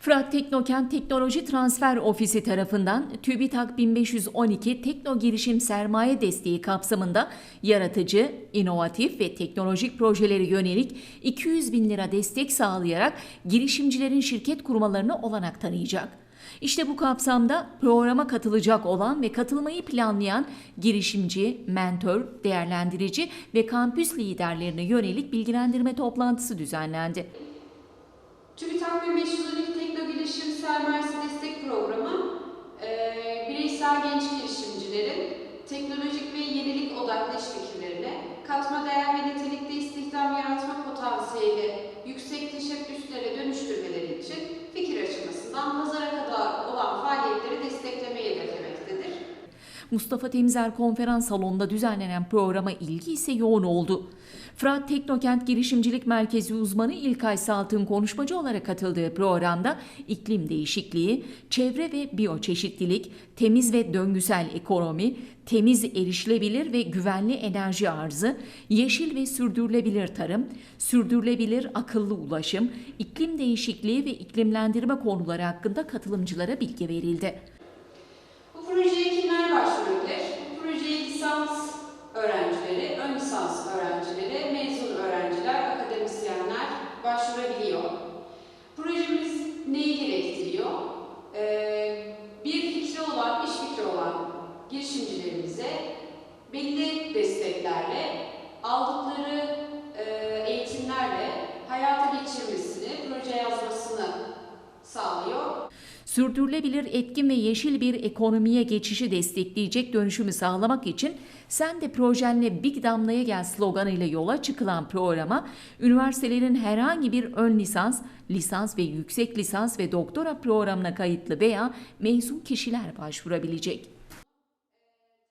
Fırat Teknokent Teknoloji Transfer Ofisi tarafından TÜBİTAK 1512 Tekno Girişim Sermaye Desteği kapsamında yaratıcı, inovatif ve teknolojik projeleri yönelik 200 bin lira destek sağlayarak girişimcilerin şirket kurmalarına olanak tanıyacak. İşte bu kapsamda programa katılacak olan ve katılmayı planlayan girişimci, mentor, değerlendirici ve kampüs liderlerine yönelik bilgilendirme toplantısı düzenlendi. TÜBİTAK 1512 Tekno Girişim Sermayesi Destek Programı, eee, bireysel genç girişimcilerin teknolojik ve yenilik odaklı iş fikirlerine, Mustafa Temzer konferans salonunda düzenlenen programa ilgi ise yoğun oldu. Fırat Teknokent Girişimcilik Merkezi uzmanı İlkay Salt'ın konuşmacı olarak katıldığı programda iklim değişikliği, çevre ve biyoçeşitlilik, temiz ve döngüsel ekonomi, temiz erişilebilir ve güvenli enerji arzı, yeşil ve sürdürülebilir tarım, sürdürülebilir akıllı ulaşım, iklim değişikliği ve iklimlendirme konuları hakkında katılımcılara bilgi verildi. Lisans öğrencileri, ön lisans öğrencileri, mezun öğrenciler, akademisyenler başvurabiliyor. Projemiz neyi gerektiriyor? Ee, bir fikri olan, iş fikri olan girişimcilerimize belli desteklerle, aldıkları e, eğitimlerle hayata geçirmesini, proje yazmasını sağlıyor. Sürdürülebilir, etkin ve yeşil bir ekonomiye geçişi destekleyecek dönüşümü sağlamak için sen de projenle Big Damla'ya gel sloganıyla yola çıkılan programa üniversitelerin herhangi bir ön lisans, lisans ve yüksek lisans ve doktora programına kayıtlı veya mezun kişiler başvurabilecek.